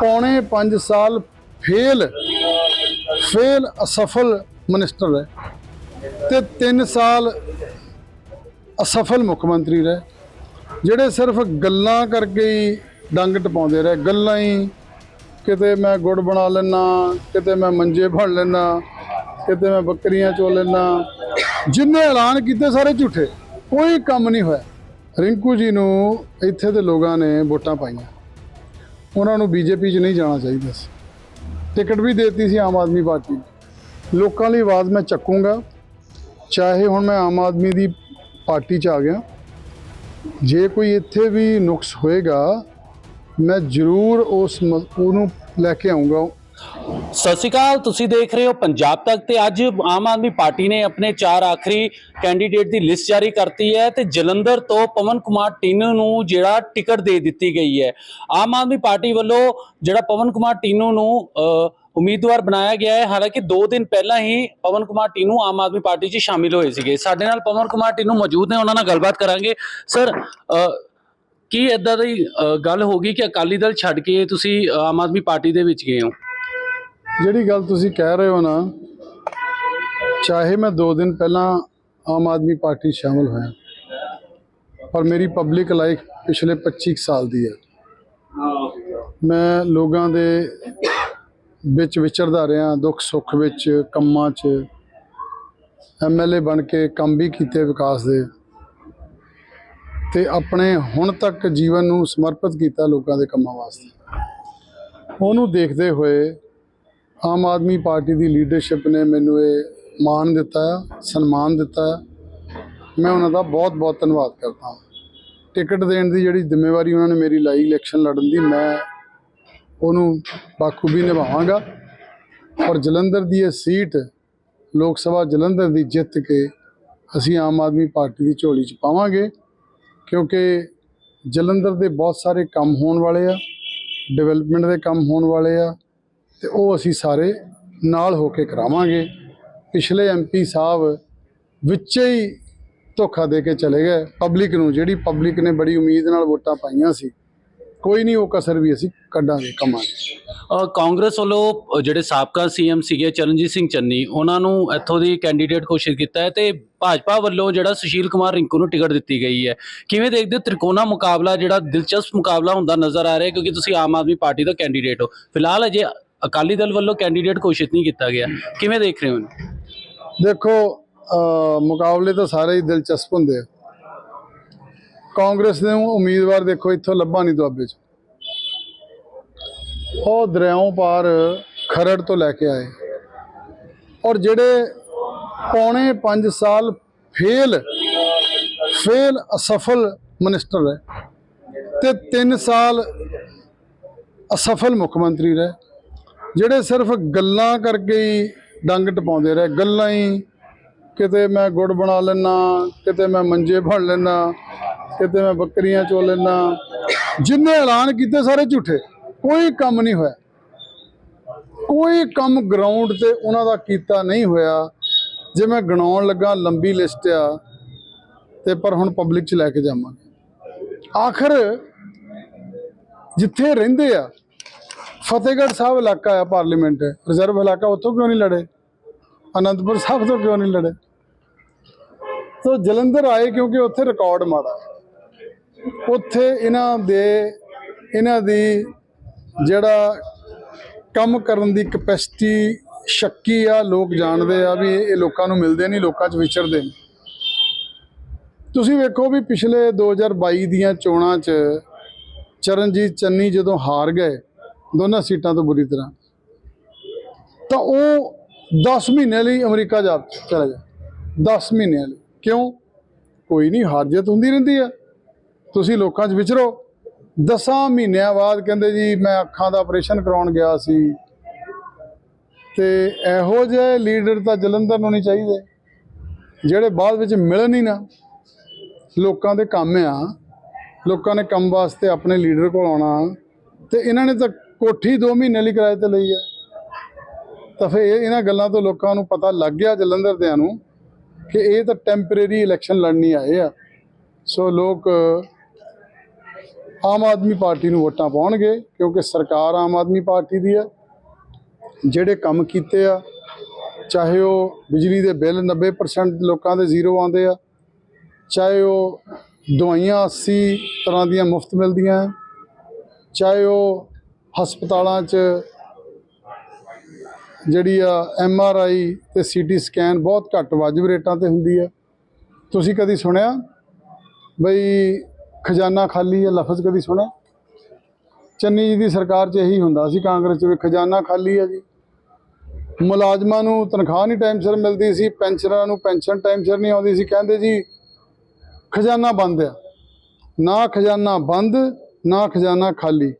ਪੌਣੇ 5 ਸਾਲ fail fail ਅਸਫਲ ਮਿਨਿਸਟਰ ਰਹੇ ਤੇ 3 ਸਾਲ ਅਸਫਲ ਮੁੱਖ ਮੰਤਰੀ ਰਹੇ, ਜਿਹੜੇ ਸਿਰਫ ਗੱਲਾਂ ਕਰਕੇ ਹੀ ਡੰਗ ਟਪਾਉਂਦੇ ਰਹੇ, ਗੱਲਾਂ ਹੀ ਕਿਤੇ ਮੈਂ ਗੁੜ ਬਣਾ ਲੈਣਾ ਕਿਤੇ ਮੈਂ ਮੰਜੇ ਫੜ ਲੈਣਾ ਕਿਤੇ ਮੈਂ ਬੱਕਰੀਆਂ ਚੋ ਲੈਣਾ ਜਿੰਨੇ ਐਲਾਨ ਕੀਤੇ ਸਾਰੇ ਝੂਠੇ, ਕੋਈ ਕੰਮ ਨਹੀਂ ਹੋਇਆ। ਰਿੰਕੂ ਜੀ ਨੂੰ ਇੱਥੇ ਦੇ ਲੋਕਾਂ ਨੇ ਵੋਟਾਂ ਪਾਈਆਂ। ਉਹਨਾਂ ਨੂੰ ਬੀਜੇਪੀ 'ਚ ਨਹੀਂ ਜਾਣਾ ਚਾਹੀਦਾ ਸੀ। ਟਿਕਟ ਵੀ ਦੇਤੀ ਸੀ ਆਮ ਆਦਮੀ ਪਾਰਟੀ ਲੋਕਾਂ ਲਈ ਆਵਾਜ਼ ਮੈਂ ਚੱਕੂੰਗਾ। ਚਾਹੇ ਹੁਣ ਮੈਂ ਆਮ ਆਦਮੀ ਦੀ ਪਾਰਟੀ 'ਚ ਆ ਗਿਆ। ਜੇ ਕੋਈ ਇੱਥੇ ਵੀ ਨੁਕਸ ਹੋਏਗਾ, ਮੈਂ ਜ਼ਰੂਰ ਉਸ ਮ- ਉਹਨੂੰ ਲੈ ਕੇ ਆਉਂਗਾ ਸਤਿ ਸ਼੍ਰੀ ਅਕਾਲ, ਤੁਸੀਂ ਦੇਖ ਰਹੇ ਹੋ ਪੰਜਾਬ ਤੱਕ ਤੇ ਅੱਜ ਆਮ ਆਦਮੀ ਪਾਰਟੀ ਨੇ ਆਪਣੇ ਚਾਰ ਆਖਰੀ ਕੈਂਡੀਡੇਟ ਦੀ ਲਿਸਟ ਜਾਰੀ ਕਰਤੀ ਹੈ ਤੇ ਜਲੰਧਰ ਤੋਂ ਪਵਨ ਕੁਮਾਰ ਟੀਨੂ ਨੂੰ ਜਿਹੜਾ ਟਿਕਟ ਦੇ ਦਿੱਤੀ ਗਈ ਹੈ। ਆਮ ਆਦਮੀ ਪਾਰਟੀ ਵੱਲੋਂ ਜਿਹੜਾ ਪਵਨ ਕੁਮਾਰ ਟੀਨੂ ਨੂੰ ਉਮੀਦਵਾਰ ਬਣਾਇਆ ਗਿਆ ਹੈ। ਹਾਲਾਂਕਿ 2 ਦਿਨ ਪਹਿਲਾਂ ਹੀ ਪਵਨ ਕੁਮਾਰ ਟੀਨੂ ਆਮ ਆਦਮੀ ਪਾਰਟੀ 'ਚ ਸ਼ਾਮਿਲ ਹੋਏ ਸੀਗੇ। ਸਾਡੇ ਨਾਲ ਪਵਨ ਕੁਮਾਰ ਟੀਨੂ ਮੌਜੂਦ ਨੇ, ਉਹਨਾਂ ਨਾਲ ਗੱਲਬਾਤ ਕਰਾਂਗੇ। ਸਰ ਕੀ ਇਦਾਂ ਦੀ ਗੱਲ ਹੋ ਗਈ ਕਿ ਅਕਾਲੀ ਦਲ ਛੱਡ ਕੇ ਤੁਸੀਂ ਆਮ ਆਦਮੀ ਪਾਰਟੀ ਦੇ ਵਿੱਚ ਗਏ ਹੋ? ਜਿਹੜੀ ਗੱਲ ਤੁਸੀਂ ਕਹਿ ਰਹੇ ਹੋ ਨਾ, ਚਾਹੇ ਮੈਂ 2 ਦਿਨ ਪਹਿਲਾਂ ਆਮ ਆਦਮੀ ਪਾਰਟੀ 'ਚ ਸ਼ਾਮਲ ਹੋਇਆ, ਪਰ ਮੇਰੀ ਪਬਲਿਕ ਲਾਈਫ ਪਿਛਲੇ 25 ਕੁ ਸਾਲ ਦੀ ਹੈ। ਮੈਂ ਲੋਕਾਂ ਦੇ ਵਿੱਚ ਵਿਚਰਦਾ ਰਿਹਾ, ਦੁੱਖ ਸੁੱਖ ਵਿੱਚ, ਕੰਮਾਂ 'ਚ ਐਮਐਲਏ ਬਣ ਕੇ ਕੰਮ ਵੀ ਕੀਤੇ ਵਿਕਾਸ ਦੇ, ਤੇ ਆਪਣੇ ਹੁਣ ਤੱਕ ਜੀਵਨ ਨੂੰ ਸਮਰਪਿਤ ਕੀਤਾ ਲੋਕਾਂ ਦੇ ਕੰਮਾਂ ਵਾਸਤੇ। ਉਹਨੂੰ ਦੇਖਦੇ ਹੋਏ ਆਮ ਆਦਮੀ ਪਾਰਟੀ ਦੀ ਲੀਡਰਸ਼ਿਪ ਨੇ ਮੈਨੂੰ ਇਹ ਮਾਣ ਦਿੱਤਾ ਹੈ, ਸਨਮਾਨ ਦਿੱਤਾ ਹੈ। ਮੈਂ ਉਹਨਾਂ ਦਾ ਬਹੁਤ-ਬਹੁਤ ਧੰਨਵਾਦ ਕਰਦਾ ਹਾਂ। ਟਿਕਟ ਦੇਣ ਦੀ ਜਿਹੜੀ ਜ਼ਿੰਮੇਵਾਰੀ ਉਹਨਾਂ ਨੇ ਮੇਰੀ ਲਾਈ ਇਲੈਕਸ਼ਨ ਲੜਨ ਦੀ, ਮੈਂ ਉਹਨੂੰ ਬਾਖੂਬੀ ਨਿਭਾਵਾਂਗਾ। ਔਰ ਜਲੰਧਰ ਦੀ ਇਹ ਸੀਟ ਲੋਕ ਸਭਾ ਜਲੰਧਰ ਦੀ ਜਿੱਤ ਕੇ ਅਸੀਂ ਆਮ ਆਦਮੀ ਪਾਰਟੀ ਦੀ ਝੋਲੀ 'ਚ ਪਾਵਾਂਗੇ, ਕਿਉਂਕਿ ਜਲੰਧਰ ਦੇ ਬਹੁਤ ਸਾਰੇ ਕੰਮ ਹੋਣ ਵਾਲੇ ਆ ਡਿਵੈਲਪਮੈਂਟ ਦੇ ਕੰਮ ਹੋਣ ਵਾਲੇ ਆ ਤੇ ਉਹ ਅਸੀਂ ਸਾਰੇ ਨਾਲ ਹੋ ਕੇ ਕਰਾਵਾਂਗੇ। ਪਿਛਲੇ ਐਮਪੀ ਸਾਹਿਬ ਵਿੱਚ ਹੀ ਧੋਖਾ ਦੇ ਕੇ ਚਲੇ ਗਏ। ਪਬਲਿਕ ਨੂੰ ਜਿਹੜੀ ਪਬਲਿਕ ਨੇ ਬੜੀ ਉਮੀਦ ਨਾਲ ਵੋਟਾਂ ਪਾਈਆਂ ਸੀ ਕੋਈ ਨਹੀਂ ਉਹ ਕਸਰ ਵੀ ਅਸੀਂ ਕੱਢਾਂਗੇ ਕਮਾਂਗੇ। ਅ, ਕਾਂਗਰਸ ਵੱਲੋਂ ਜਿਹੜੇ ਸਾਬਕਾ ਸੀਐਮ ਸੀਗੇ ਚਰਨਜੀਤ ਸਿੰਘ ਚੰਨੀ ਉਹਨਾਂ ਨੂੰ ਇੱਥੋਂ ਦੀ ਕੈਂਡੀਡੇਟ ਘੋਸ਼ਿਤ ਕੀਤਾ ਹੈ ਤੇ ਭਾਜਪਾ ਵੱਲੋਂ ਜਿਹੜਾ ਸੁਸ਼ੀਲ ਕੁਮਾਰ ਰਿੰਕੂ ਨੂੰ ਟਿਕਟ ਦਿੱਤੀ ਗਈ ਹੈ। ਕਿਵੇਂ ਦੇਖਦੇ ਹੋ ਤ੍ਰਿਕੋਣਾ ਮੁਕਾਬਲਾ ਜਿਹੜਾ ਦਿਲਚਸਪ ਮੁਕਾਬਲਾ ਹੁੰਦਾ ਨਜ਼ਰ ਆ ਰਿਹਾ ਕਿਉਂਕਿ ਤੁਸੀਂ ਆਮ ਆਦਮੀ ਪਾਰਟੀ ਦਾ ਕੈਂਡੀਡੇਟ ਹੋ। ਫਿਲਹਾਲ ਅਜੇ ਅਕਾਲੀ ਦਲ ਵੱਲੋਂ ਕੈਂਡੀਡੇਟ ਘੋਸ਼ਿਤ ਨਹੀਂ ਕੀਤਾ ਗਿਆ। ਕਿਵੇਂ ਦੇਖ ਰਹੇ ਹੋ ਇਹਨੂੰ? ਦੇਖੋ ਮੁਕਾਬਲੇ ਤਾਂ ਸਾਰੇ ਹੀ ਦਿਲਚਸਪ ਹੁੰਦੇ ਆ। ਕਾਂਗਰਸ ਦੇ ਉਮੀਦਵਾਰ ਦੇਖੋ, ਇੱਥੋਂ ਲੱਭਾ ਨਹੀਂ ਦੁਆਬੇ 'ਚ। ਉਹ ਦਰਿਆਓਂ ਪਾਰ ਖਰੜ ਤੋਂ ਲੈ ਕੇ ਆਏ। ਔਰ ਜਿਹੜੇ ਪੌਣੇ 5 ਸਾਲ ਫੇਲ ਫੇਲ ਅਸਫਲ ਮਿਨਿਸਟਰ ਰਹੇ, ਤੇ 3 ਸਾਲ ਅਸਫਲ ਮੁੱਖ ਮੰਤਰੀ ਰਹੇ ਜਿਹੜੇ ਸਿਰਫ ਗੱਲਾਂ ਕਰਕੇ ਹੀ ਡੰਗ ਟਪਾਉਂਦੇ ਰਹੇ, ਗੱਲਾਂ ਹੀ ਕਿਤੇ ਮੈਂ ਗੁੜ ਬਣਾ ਲੈਣਾ ਕਿਤੇ ਮੈਂ ਮੰਜੇ ਫੜ ਲੈਣਾ ਕਿਤੇ ਮੈਂ ਬੱਕਰੀਆਂ ਚੋ ਲੈਣਾ ਜਿੰਨੇ ਐਲਾਨ ਕੀਤੇ ਸਾਰੇ ਝੂਠੇ, ਕੋਈ ਕੰਮ ਨਹੀਂ ਹੋਇਆ। ਕੋਈ ਕੰਮ ਗਰਾਊਂਡ ਤੇ ਉਹਨਾਂ ਦਾ ਕੀਤਾ ਨਹੀਂ ਹੋਇਆ। ਜੇ ਮੈਂ ਗਣਾਉਣ ਲੱਗਾ, ਲੰਬੀ ਲਿਸਟ ਆ, ਤੇ ਪਰ ਹੁਣ ਪਬਲਿਕ 'ਚ ਲੈ ਕੇ ਜਾਵਾਂਗੇ। ਆਖਰ ਜਿੱਥੇ ਰਹਿੰਦੇ ਆ ਫਤਿਹਗੜ੍ਹ ਸਾਹਿਬ ਇਲਾਕਾ ਆ ਪਾਰਲੀਮੈਂਟ, ਰਿਜ਼ਰਵ ਇਲਾਕਾ, ਉੱਥੋਂ ਕਿਉਂ ਨਹੀਂ ਲੜੇ? ਅਨੰਦਪੁਰ ਸਾਹਿਬ ਤੋਂ ਕਿਉਂ ਨਹੀਂ ਲੜੇ? ਸੋ ਜਲੰਧਰ ਆਏ ਕਿਉਂਕਿ ਉੱਥੇ ਰਿਕਾਰਡ ਮਾੜਾ ਉੱਥੇ ਇਹਨਾਂ ਦੇ, ਇਹਨਾਂ ਦੀ ਜਿਹੜਾ ਕੰਮ ਕਰਨ ਦੀ ਕਪੈਸਿਟੀ ਸ਼ੱਕੀ ਆ, ਲੋਕ ਜਾਣਦੇ ਆ ਵੀ ਇਹ ਲੋਕਾਂ ਨੂੰ ਮਿਲਦੇ ਨਹੀਂ, ਲੋਕਾਂ 'ਚ ਵਿਚਰਦੇ ਨੇ ਤੁਸੀਂ ਵੇਖੋ ਵੀ ਪਿਛਲੇ 2022 ਦੀਆਂ ਚੋਣਾਂ 'ਚ ਚਰਨਜੀਤ ਚੰਨੀ ਜਦੋਂ ਹਾਰ ਗਏ ਦੋਨਾਂ ਸੀਟਾਂ ਤੋਂ ਬੁਰੀ ਤਰ੍ਹਾਂ। ਤਾਂ ਉਹ 10 ਮਹੀਨੇ ਲਈ ਅਮਰੀਕਾ ਜਾ ਚਲਾ ਜਾ 10 ਮਹੀਨਿਆਂ ਲਈ। ਕਿਉਂ? ਕੋਈ ਨਹੀਂ, ਹਾਰ ਹੁੰਦੀ ਰਹਿੰਦੀ ਆ। ਤੁਸੀਂ ਲੋਕਾਂ 'ਚ ਵਿਚਰੋ। 10 ਮਹੀਨਿਆਂ ਬਾਅਦ ਕਹਿੰਦੇ ਜੀ, ਮੈਂ ਅੱਖਾਂ ਦਾ ਆਪਰੇਸ਼ਨ ਕਰਾਉਣ ਗਿਆ ਸੀ। ਤੇ ਇਹੋ ਜਿਹੇ ਲੀਡਰ ਤਾਂ ਜਲੰਧਰ ਨੂੰ ਨਹੀਂ ਚਾਹੀਦੇ, ਜਿਹੜੇ ਬਾਅਦ ਵਿੱਚ ਮਿਲਣ ਹੀ ਨਾ। ਲੋਕਾਂ ਦੇ ਕੰਮ ਆ। ਲੋਕਾਂ ਨੇ ਕੰਮ ਵਾਸਤੇ ਆਪਣੇ ਲੀਡਰ ਕੋਲ ਆਉਣਾ। ਤੇ ਇਹਨਾਂ ਨੇ ਤਾਂ ਕੋਠੀ 2 ਮਹੀਨੇ ਲਈ ਕਿਰਾਏ ਤੇ ਲਈ ਹੈ ਤਾਂ ਫਿਰ ਇਹ- ਇਹਨਾਂ ਗੱਲਾਂ ਤੋਂ ਲੋਕਾਂ ਨੂੰ ਪਤਾ ਲੱਗ ਗਿਆ ਜਲੰਧਰ ਦਿਆਂ ਨੂੰ ਕਿ ਇਹ ਤਾਂ ਟੈਂਪਰੇਰੀ ਇਲੈਕਸ਼ਨ ਲੜਨੀ ਆਏ ਆ। ਸੋ ਲੋਕ ਆਮ ਆਦਮੀ ਪਾਰਟੀ ਨੂੰ ਵੋਟਾਂ ਪਾਉਣਗੇ ਕਿਉਂਕਿ ਸਰਕਾਰ ਆਮ ਆਦਮੀ ਪਾਰਟੀ ਦੀ ਹੈ ਜਿਹੜੇ ਕੰਮ ਕੀਤੇ ਆ ਚਾਹੇ ਉਹ ਬਿਜਲੀ ਦੇ ਬਿੱਲ 90% ਲੋਕਾਂ ਦੇ ਜ਼ੀਰੋ ਆਉਂਦੇ ਆ ਚਾਹੇ ਉਹ ਦਵਾਈਆਂ 80 ਤਰ੍ਹਾਂ ਦੀਆਂ ਮੁਫਤ ਮਿਲਦੀਆਂ ਹੈ, ਚਾਹੇ ਉਹ ਹਸਪਤਾਲਾਂ 'ਚ ਜਿਹੜੀ ਆ ਐਮ ਆਰ ਆਈ ਤੇ ਸੀਟੀ ਸਕੈਨ ਬਹੁਤ ਘੱਟ ਵਾਜਬ ਰੇਟਾਂ ਤੇ ਹੁੰਦੀ ਆ। ਤੁਸੀਂ ਕਦੀ ਸੁਣਿਆ? ਬਈ ਖਜ਼ਾਨਾ ਖਾਲੀ ਹੈ ਲਫ਼ਜ਼ ਕਦੀ ਸੁਣਿਆ? ਚੰਨੀ ਜੀ ਦੀ ਸਰਕਾਰ 'ਚ ਇਹੀ ਹੁੰਦਾ ਸੀ ਕਾਂਗਰਸ 'ਚ ਵੀ ਖਜ਼ਾਨਾ ਖਾਲੀ ਹੈ ਜੀ। ਮੁਲਾਜ਼ਮਾਂ ਨੂੰ ਤਨਖਾਹ ਨਹੀਂ ਟਾਈਮ ਸਿਰ ਮਿਲਦੀ ਸੀ ਪੈਨਸ਼ਨਰਾਂ ਨੂੰ ਪੈਨਸ਼ਨ ਟਾਈਮ ਸਿਰ ਨਹੀਂ ਆਉਂਦੀ ਸੀ। ਕਹਿੰਦੇ ਜੀ, ਖਜ਼ਾਨਾ ਬੰਦ ਆ। ਨਾ ਖਜ਼ਾਨਾ ਬੰਦ, ਨਾ ਖਜ਼ਾਨਾ ਖਾਲੀ।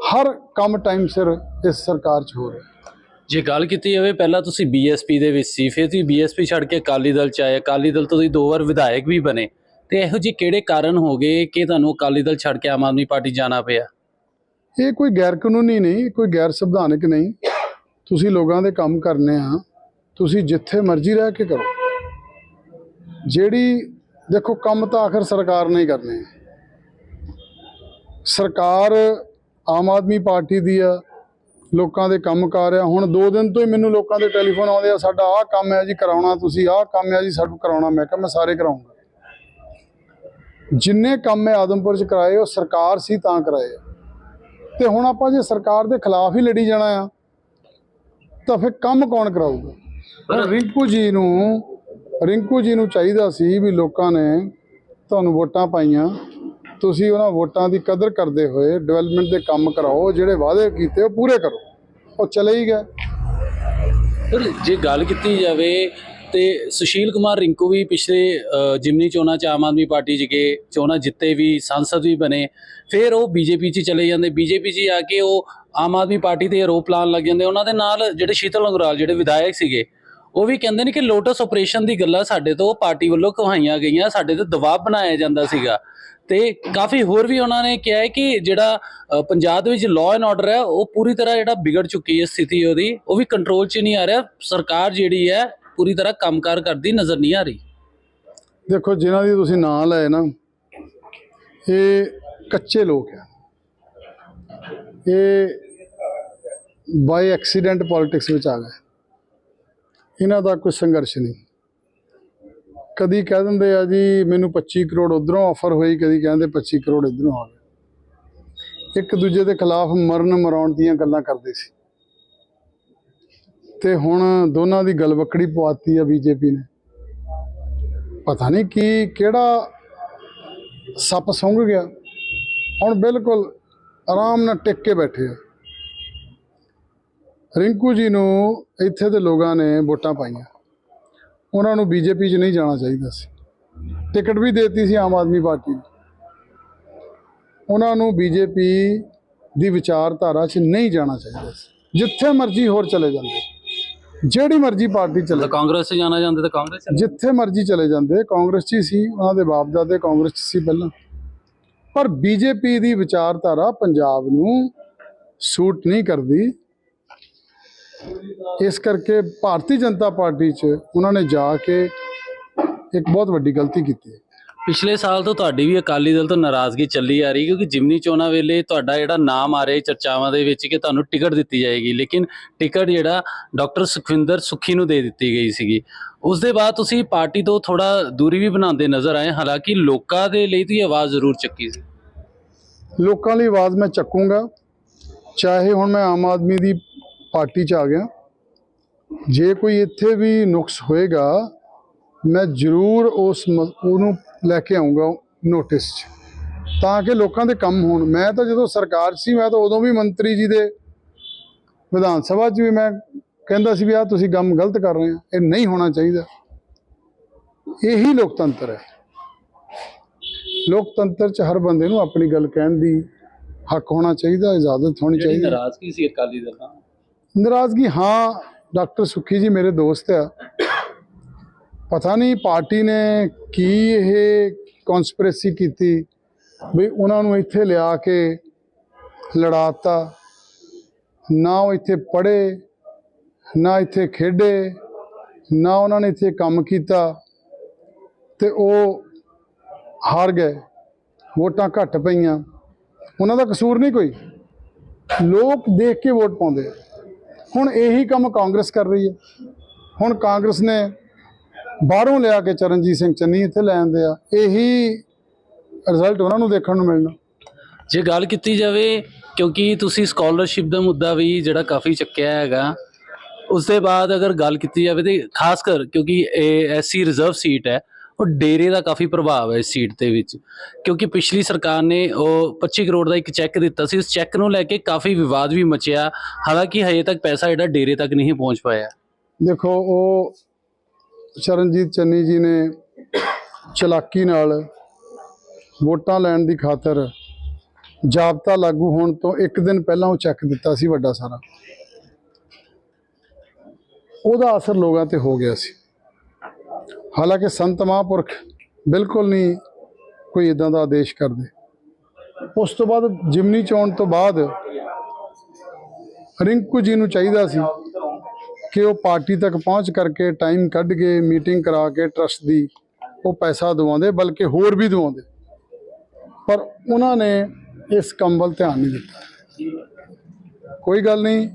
ਹਰ ਕੰਮ ਟਾਈਮ ਸਿਰ ਇਸ ਸਰਕਾਰ 'ਚ ਹੋ ਰਿਹਾ। ਜੇ ਗੱਲ ਕੀਤੀ ਜਾਵੇ ਪਹਿਲਾਂ ਤੁਸੀਂ ਬੀਐਸਪੀ ਦੇ ਵਿੱਚ ਸੀ ਫਿਰ ਤੁਸੀਂ ਬੀਐਸਪੀ ਛੱਡ ਕੇ ਅਕਾਲੀ ਦਲ ਚ ਆਏ। ਅਕਾਲੀ ਦਲ ਤੋਂ ਤੁਸੀਂ ਦੋ ਵਾਰ ਵਿਧਾਇਕ ਵੀ ਬਣੇ। ਤੇ ਇਹੋ ਜਿਹੇ ਕਿਹੜੇ ਕਾਰਨ ਹੋ ਗਏ ਕਿ ਤੁਹਾਨੂੰ ਅਕਾਲੀ ਦਲ ਛੱਡ ਕੇ ਆਮ ਆਦਮੀ ਪਾਰਟੀ ਜਾਣਾ ਪਿਆ? ਇਹ ਕੋਈ ਗੈਰ ਕਾਨੂੰਨੀ ਨਹੀਂ ਕੋਈ ਗੈਰ ਸੰਵਿਧਾਨਕ ਨਹੀਂ। ਤੁਸੀਂ ਲੋਕਾਂ ਦੇ ਕੰਮ ਕਰਨੇ ਆ। ਤੁਸੀਂ ਜਿੱਥੇ ਮਰਜ਼ੀ ਰਹਿ ਕੇ ਕਰੋ। ਜਿਹੜੀ ਦੇਖੋ ਕੰਮ ਤਾਂ ਆਖਰ ਸਰਕਾਰ ਨੇ ਕਰਨੇ ਸਰਕਾਰ ਆਮ ਆਦਮੀ ਪਾਰਟੀ ਦੀ ਆ ਲੋਕਾਂ ਦੇ ਕੰਮ ਕਰ ਆ। ਹੁਣ ਦੋ ਦਿਨ ਤੋਂ ਹੀ ਮੈਨੂੰ ਲੋਕਾਂ ਦੇ ਟੈਲੀਫੋਨ ਆਉਂਦੇ ਆ ਸਾਡਾ ਆਹ ਕੰਮ ਹੈ ਜੀ ਕਰਾਉਣਾ ਤੁਸੀਂ ਆਹ ਕੰਮ ਹੈ ਜੀ ਸਾਨੂੰ ਕਰਾਉਣਾ। ਮੈਂ ਕਿਹਾ ਮੈਂ ਸਾਰੇ ਕਰਾਉਂਗਾ। ਜਿੰਨੇ ਕੰਮ ਮੈਂ ਆਦਮਪੁਰ ਚ ਕਰਾਏ ਉਹ ਸਰਕਾਰ ਸੀ ਤਾਂ ਕਰਾਏ ਤੇ ਹੁਣ ਆਪਾਂ ਜੇ ਸਰਕਾਰ ਦੇ ਖਿਲਾਫ ਹੀ ਲੜੀ ਜਾਣਾ ਆ ਤਾਂ ਫਿਰ ਕੰਮ ਕੌਣ ਕਰਾਊਗਾ? ਰਿੰਕੂ ਜੀ ਨੂੰ ਰਿੰਕੂ ਜੀ ਨੂੰ ਚਾਹੀਦਾ ਸੀ ਵੀ ਲੋਕਾਂ ਨੇ ਤੁਹਾਨੂੰ ਵੋਟਾਂ ਪਾਈਆਂ। ਤੁਸੀਂ ਉਹਨਾਂ ਵੋਟਾਂ ਦੀ ਕਦਰ ਕਰਦੇ ਹੋਏ ਡਿਵੈਲਪਮੈਂਟ ਦੇ ਕੰਮ ਕਰਾਓ, ਜਿਹੜੇ ਵਾਅਦੇ ਕੀਤੇ ਉਹ ਪੂਰੇ ਕਰੋ, ਉਹ ਚਲੇ ਹੀ ਗਏ। ਜੇ ਗੱਲ ਕੀਤੀ ਜਾਵੇ ਤੇ ਸੁਸ਼ੀਲ ਕੁਮਾਰ ਰਿੰਕੂ ਵੀ ਪਿਛਲੇ ਜਿਮਨੀ ਚੋਣਾਂ ਚ ਆਮ ਆਦਮੀ ਪਾਰਟੀ ਚ ਗਏ, ਚੋਣਾਂ ਜਿੱਤੇ ਵੀ, ਸੰਸਦ ਵੀ ਬਣੇ, ਫਿਰ ਉਹ ਬੀਜੇਪੀ ਚ ਚਲੇ ਜਾਂਦੇ, ਬੀਜੇਪੀ ਚ ਆ ਕੇ ਉਹ ਆਮ ਆਦਮੀ ਪਾਰਟੀ ਤੇ ਆਰੋਪ ਲਾਉਣ ਲੱਗ ਜਾਂਦੇ, ਉਹਨਾਂ ਦੇ ਨਾਲ ਜਿਹੜੇ ਸ਼ੀਤਲ ਅੰਗਰਾਲ, ਜਿਹੜੇ ਵਿਧਾਇਕ ਸੀਗੇ ਉਹ ਵੀ ਕਹਿੰਦੇ ਨੇ ਕਿ ਲੋਟਸ ਆਪਰੇਸ਼ਨ ਦੀ ਗੱਲਾਂ ਸਾਡੇ ਤੋਂ ਪਾਰਟੀ ਵੱਲੋਂ ਕਹਾਈਆਂ ਗਈਆਂ, ਸਾਡੇ ਤੇ ਦਬਾਅ ਬਣਾਇਆ ਜਾਂਦਾ ਸੀਗਾ। ਤੇ ਕਾਫੀ ਹੋਰ ਵੀ ਉਹਨਾਂ ਨੇ ਕਿਹਾ ਹੈ ਕਿ ਜਿਹੜਾ ਪੰਜਾਬ ਦੇ ਵਿੱਚ ਲਾਅ ਐਂਡ ਆਰਡਰ ਹੈ, ਉਹ ਪੂਰੀ ਤਰ੍ਹਾਂ ਜਿਹੜਾ ਵਿਗੜ ਚੁੱਕੀ ਹੈ ਸਥਿਤੀ ਉਹਦੀ, ਉਹ ਵੀ ਕੰਟਰੋਲ 'ਚ ਨਹੀਂ ਆ ਰਿਹਾ। ਸਰਕਾਰ ਜਿਹੜੀ ਹੈ, ਪੂਰੀ ਤਰ੍ਹਾਂ ਕੰਮਕਾਰ ਕਰਦੀ ਨਜ਼ਰ ਨਹੀਂ ਆ ਰਹੀ। ਦੇਖੋ, ਜਿਨ੍ਹਾਂ ਦੀ ਤੁਸੀਂ ਨਾਂ ਲਏ ਨਾ, ਇਹ ਕੱਚੇ ਲੋਕ ਆ ਇਹ ਬਾਈ ਐਕਸੀਡੈਂਟ ਪੋਲਿਟਿਕਸ ਵਿੱਚ ਆ ਗਏ। ਇਹਨਾਂ ਦਾ ਕੋਈ ਸੰਘਰਸ਼ ਨਹੀਂ। ਕਦੀ ਕਹਿ ਦਿੰਦੇ ਆ ਜੀ, ਮੈਨੂੰ 25 ਕਰੋੜ ਉਧਰੋਂ ਆਫਰ ਹੋਈ, ਕਦੀ ਕਹਿੰਦੇ 25 ਕਰੋੜ ਇਧਰੋਂ ਆ ਗਏ। ਇੱਕ ਦੂਜੇ ਦੇ ਖਿਲਾਫ ਮਰਨ ਮਰਾਉਣ ਦੀਆਂ ਗੱਲਾਂ ਕਰਦੇ ਸੀ। ਤੇ ਹੁਣ ਦੋਨਾਂ ਦੀ ਗਲਵੱਕੜੀ ਪਵਾਤੀ ਆ ਬੀਜੇਪੀ ਨੇ। ਪਤਾ ਨਹੀਂ ਕੀ, ਕਿਹੜਾ ਸੱਪ ਸੁੰਘ ਗਿਆ। ਹੁਣ ਬਿਲਕੁਲ ਆਰਾਮ ਨਾਲ ਟਿਕ ਕੇ ਬੈਠੇ ਆ। ਰਿੰਕੂ ਜੀ ਨੂੰ ਇੱਥੇ ਦੇ ਲੋਕਾਂ ਨੇ ਵੋਟਾਂ ਪਾਈਆਂ। ਉਹਨਾਂ ਨੂੰ ਬੀਜੇਪੀ 'ਚ ਨਹੀਂ ਜਾਣਾ ਚਾਹੀਦਾ ਸੀ। ਟਿਕਟ ਵੀ ਦੇਤੀ ਸੀ ਆਮ ਆਦਮੀ ਪਾਰਟੀ ਨੇ। ਉਹਨਾਂ ਨੂੰ ਬੀਜੇਪੀ ਦੀ ਵਿਚਾਰਧਾਰਾ 'ਚ ਨਹੀਂ ਜਾਣਾ ਚਾਹੀਦਾ ਸੀ। ਜਿੱਥੇ ਮਰਜ਼ੀ ਹੋਰ ਚਲੇ ਜਾਂਦੇ। ਜਿਹੜੀ ਮਰਜ਼ੀ ਪਾਰਟੀ ਚਲੇ ਕਾਂਗਰਸ 'ਚ ਜਾਣਾ ਚਾਹੁੰਦੇ ਤਾਂ ਕਾਂਗਰਸ ਜਿੱਥੇ ਮਰਜ਼ੀ ਚਲੇ ਜਾਂਦੇ ਕਾਂਗਰਸ 'ਚ ਹੀ ਸੀ ਉਹਨਾਂ ਦੇ ਬਾਪ ਦਾਦੇ ਕਾਂਗਰਸ 'ਚ ਸੀ ਪਹਿਲਾਂ। ਪਰ ਬੀਜੇਪੀ ਦੀ ਵਿਚਾਰਧਾਰਾ ਪੰਜਾਬ ਨੂੰ ਸੂਟ ਨਹੀਂ ਕਰਦੀ। ਇਸ ਕਰਕੇ ਭਾਰਤੀ ਜਨਤਾ ਪਾਰਟੀ 'ਚ ਉਹਨਾਂ ਨੇ ਜਾ ਕੇ ਇੱਕ ਬਹੁਤ ਵੱਡੀ ਗਲਤੀ ਕੀਤੀ ਹੈ। ਪਿਛਲੇ ਸਾਲ ਤੋਂ ਤੁਹਾਡੀ ਵੀ ਅਕਾਲੀ ਦਲ ਤੋਂ ਨਾਰਾਜ਼ਗੀ ਚੱਲੀ ਆ ਰਹੀ ਕਿਉਂਕਿ ਜਿਮਨੀ ਚੋਣਾਂ ਵੇਲੇ ਤੁਹਾਡਾ ਜਿਹੜਾ ਨਾਮ ਆ ਰਿਹਾ ਚਰਚਾਵਾਂ ਦੇ ਵਿੱਚ ਕਿ ਤੁਹਾਨੂੰ ਟਿਕਟ ਦਿੱਤੀ ਜਾਏਗੀ ਲੇਕਿਨ ਟਿਕਟ ਜਿਹੜਾ ਡਾਕਟਰ ਸੁਖਵਿੰਦਰ ਸੁੱਖੀ ਨੂੰ ਦੇ ਦਿੱਤੀ ਗਈ ਸੀਗੀ। ਉਸ ਦੇ ਬਾਅਦ ਤੁਸੀਂ ਪਾਰਟੀ ਤੋਂ ਥੋੜਾ ਦੂਰੀ ਵੀ ਬਣਾਉਂਦੇ ਨਜ਼ਰ ਆਏ ਹਾਲਾਂਕਿ ਲੋਕਾਂ ਦੇ ਲਈ ਤੁਸੀਂ ਆਵਾਜ਼ ਜ਼ਰੂਰ ਚੱਕੀ ਸੀ। ਲੋਕਾਂ ਲਈ ਆਵਾਜ਼ ਮੈਂ ਚੱਕੂੰਗਾ ਚਾਹੇ ਹੁਣ ਮੈਂ ਆਮ ਆਦਮੀ ਦੀ ਪਾਰਟੀ 'ਚ ਆ ਗਿਆ। ਜੇ ਕੋਈ ਇੱਥੇ ਵੀ ਨੁਕਸ ਹੋਏਗਾ ਮੈਂ ਜ਼ਰੂਰ ਉਸ ਉਹਨੂੰ ਲੈ ਕੇ ਆਉਂਗਾ ਨੋਟਿਸ 'ਚ। ਤਾਂ ਕਿ ਲੋਕਾਂ ਦੇ ਕੰਮ ਹੋਣ। ਮੈਂ ਤਾਂ ਜਦੋਂ ਸਰਕਾਰ ਸੀ ਮੈਂ ਤਾਂ ਉਦੋਂ ਵੀ ਮੰਤਰੀ ਜੀ ਦੇ ਵਿਧਾਨ ਸਭਾ 'ਚ ਵੀ ਮੈਂ ਕਹਿੰਦਾ ਸੀ ਵੀ ਆ ਤੁਸੀਂ ਕੰਮ ਗਲਤ ਕਰ ਰਹੇ ਆ ਇਹ ਨਹੀਂ ਹੋਣਾ ਚਾਹੀਦਾ। ਇਹੀ ਲੋਕਤੰਤਰ ਹੈ। ਲੋਕਤੰਤਰ 'ਚ ਹਰ ਬੰਦੇ ਨੂੰ ਆਪਣੀ ਗੱਲ ਕਹਿਣ ਦੀ ਹੱਕ ਹੋਣਾ ਚਾਹੀਦਾ ਇਜਾਜ਼ਤ ਹੋਣੀ ਚਾਹੀਦੀ। ਨਾਰਾਜ਼ਗੀ ਸੀ ਅਕਾਲੀ ਦਲ ਨਾਲ ਨਾਰਾਜ਼ਗੀ, ਹਾਂ, ਡਾਕਟਰ ਸੁੱਖੀ ਜੀ ਮੇਰੇ ਦੋਸਤ ਆ। ਪਤਾ ਨਹੀਂ ਪਾਰਟੀ ਨੇ ਕੀ ਇਹ ਕਨਸਪੀਰੇਸੀ ਕੀਤੀ, ਵੀ ਉਹਨਾਂ ਨੂੰ ਇੱਥੇ ਲਿਆ ਕੇ ਲੜਾਤਾ। ਨਾ ਉਹ ਇੱਥੇ ਪੜ੍ਹੇ, ਨਾ ਇੱਥੇ ਖੇਡੇ, ਨਾ ਉਹਨਾਂ ਨੇ ਇੱਥੇ ਕੰਮ ਕੀਤਾ ਤੇ ਉਹ ਹਾਰ ਗਏ। ਵੋਟਾਂ ਘੱਟ ਪਈਆਂ। ਉਹਨਾਂ ਦਾ ਕਸੂਰ ਨਹੀਂ ਕੋਈ। ਲੋਕ ਦੇਖ ਕੇ ਵੋਟ ਪਾਉਂਦੇ ਆ। ਹੁਣ ਇਹੀ ਕੰਮ ਕਾਂਗਰਸ ਕਰ ਰਹੀ ਹੈ। ਹੁਣ ਕਾਂਗਰਸ ਨੇ ਬਾਹਰੋਂ ਲਿਆ ਕੇ ਚਰਨਜੀਤ ਸਿੰਘ ਚੰਨੀ ਇੱਥੇ ਲੈ ਆਂਦੇ ਆ। ਇਹੀ ਰਿਜ਼ਲਟ ਉਹਨਾਂ ਨੂੰ ਦੇਖਣ ਨੂੰ ਮਿਲਣਾ। ਜੇ ਗੱਲ ਕੀਤੀ ਜਾਵੇ, ਕਿਉਂਕਿ ਤੁਸੀਂ ਸਕਾਲਰਸ਼ਿਪ ਦਾ ਮੁੱਦਾ ਵੀ ਜਿਹੜਾ ਕਾਫੀ ਚੱਕਿਆ ਹੈਗਾ ਉਸ ਦੇ ਬਾਅਦ ਅਗਰ ਗੱਲ ਕੀਤੀ ਜਾਵੇ ਤੇ ਖਾਸ ਕਰ ਕਿਉਂਕਿ ਇਹ ਐਸਸੀ ਰਿਜ਼ਰਵ ਸੀਟ ਹੈ ਉਹ ਡੇਰੇ ਦਾ ਕਾਫੀ ਪ੍ਰਭਾਵ ਹੈ ਇਸ ਸੀਟ ਦੇ ਵਿੱਚ। ਕਿਉਂਕਿ ਪਿਛਲੀ ਸਰਕਾਰ ਨੇ ਉਹ 25 ਕਰੋੜ ਦਾ ਇੱਕ ਚੈੱਕ ਦਿੱਤਾ ਸੀ। ਉਸ ਚੈੱਕ ਨੂੰ ਲੈ ਕੇ ਕਾਫੀ ਵਿਵਾਦ ਵੀ ਮਚਿਆ। ਹਾਲਾਂਕਿ ਹਜੇ ਤੱਕ ਪੈਸਾ ਜਿਹੜਾ ਡੇਰੇ ਤੱਕ ਨਹੀਂ ਪਹੁੰਚ ਪਾਇਆ। ਦੇਖੋ, ਉਹ ਚਰਨਜੀਤ ਚੰਨੀ ਜੀ ਨੇ ਚਲਾਕੀ ਨਾਲ ਵੋਟਾਂ ਲੈਣ ਦੀ ਖਾਤਰ ਜਾਬਤਾ ਲਾਗੂ ਹੋਣ ਤੋਂ ਇੱਕ ਦਿਨ ਪਹਿਲਾਂ ਉਹ ਚੈੱਕ ਦਿੱਤਾ ਸੀ ਵੱਡਾ ਸਾਰਾ। ਉਹਦਾ ਅਸਰ ਲੋਕਾਂ ਤੇ ਹੋ ਗਿਆ ਸੀ। ਹਾਲਾਂਕਿ ਸੰਤ ਮਹਾਂਪੁਰਖ ਬਿਲਕੁਲ ਨਹੀਂ ਕੋਈ ਇਦਾਂ ਦਾ ਆਦੇਸ਼ ਕਰਦੇ। ਉਸ ਤੋਂ ਬਾਅਦ ਜਿਮਨੀ ਚੋਣ ਤੋਂ ਬਾਅਦ ਰਿੰਕੂ ਜੀ ਨੂੰ ਚਾਹੀਦਾ ਸੀ ਕਿ ਉਹ ਪਾਰਟੀ ਤੱਕ ਪਹੁੰਚ ਕਰਕੇ ਟਾਈਮ ਕੱਢ ਕੇ ਮੀਟਿੰਗ ਕਰਾ ਕੇ ਟਰਸਟ ਦੀ ਉਹ ਪੈਸਾ ਦਿਵਾਉਂਦੇ, ਬਲਕਿ ਹੋਰ ਵੀ ਦਿਵਾਉਂਦੇ। ਪਰ ਉਹਨਾਂ ਨੇ ਇਸ ਕੰਮ ਵੱਲ ਧਿਆਨ ਨਹੀਂ ਦਿੱਤਾ। ਕੋਈ ਗੱਲ ਨਹੀਂ,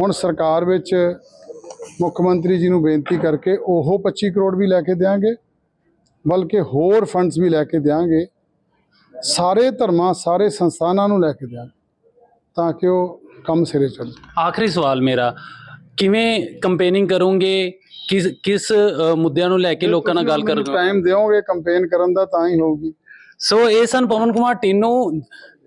ਹੁਣ ਸਰਕਾਰ ਵਿੱਚ ਮੁੱਖ ਮੰਤਰੀ ਜੀ ਨੂੰ ਬੇਨਤੀ ਕਰਕੇ ਉਹ 25 ਕਰੋੜ ਵੀ ਲੈ ਕੇ ਦੇਾਂਗੇ ਬਲਕਿ ਹੋਰ ਫੰਡਸ ਵੀ ਲੈ ਕੇ ਦੇਾਂਗੇ ਸਾਰੇ ਧਰਮਾਂ ਸਾਰੇ ਸੰਸਥਾਨਾਂ ਨੂੰ ਲੈ ਕੇ ਦੇਾਂਗੇ ਤਾਂ ਕਿ ਉਹ ਕੰਮ ਸਿਰੇ ਚੱਲੇ ਆਖਰੀ ਸਵਾਲ ਮੇਰਾ ਕਿਵੇਂ ਕੰਪੇਨਿੰਗ ਕਰੋਗੇ? ਕਿਸ ਕਿਸ ਮੁੱਦਿਆਂ ਨੂੰ ਲੈ ਕੇ ਲੋਕਾਂ ਨਾਲ ਗੱਲ ਕਰੋਗੇ? ਟਾਈਮ ਦਿਓਗੇ ਕੰਪੇਨ ਕਰਨ ਦਾ ਤਾਂ ਹੀ ਹੋਊਗੀ। ਸੋ ਇਹ ਸਨ ਪਵਨ ਕੁਮਾਰ ਟੀਨੂ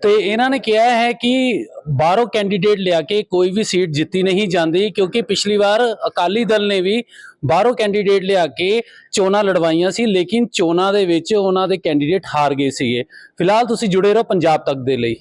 ਤੇ ਇਹਨਾਂ ਨੇ ਕਿਹਾ ਹੈ ਕਿ ਬਾਹਰੋਂ ਕੈਂਡੀਡੇਟ ਲਿਆ ਕੇ ਕੋਈ ਵੀ ਸੀਟ ਜਿੱਤੀ ਨਹੀਂ ਜਾਂਦੀ, ਕਿਉਂਕਿ ਪਿਛਲੀ ਵਾਰ ਅਕਾਲੀ ਦਲ ਨੇ ਵੀ ਬਾਹਰੋਂ ਕੈਂਡੀਡੇਟ ਲਿਆ ਕੇ ਚੋਣਾਂ ਲੜਵਾਈਆਂ ਸੀ, ਲੇਕਿਨ ਚੋਣਾਂ ਦੇ ਵਿੱਚ ਉਹਨਾਂ ਦੇ ਕੈਂਡੀਡੇਟ ਹਾਰ ਗਏ ਸੀਗੇ। ਫਿਲਹਾਲ ਤੁਸੀਂ ਜੁੜੇ ਰਹੋ ਪੰਜਾਬ ਤੱਕ ਦੇ ਲਈ।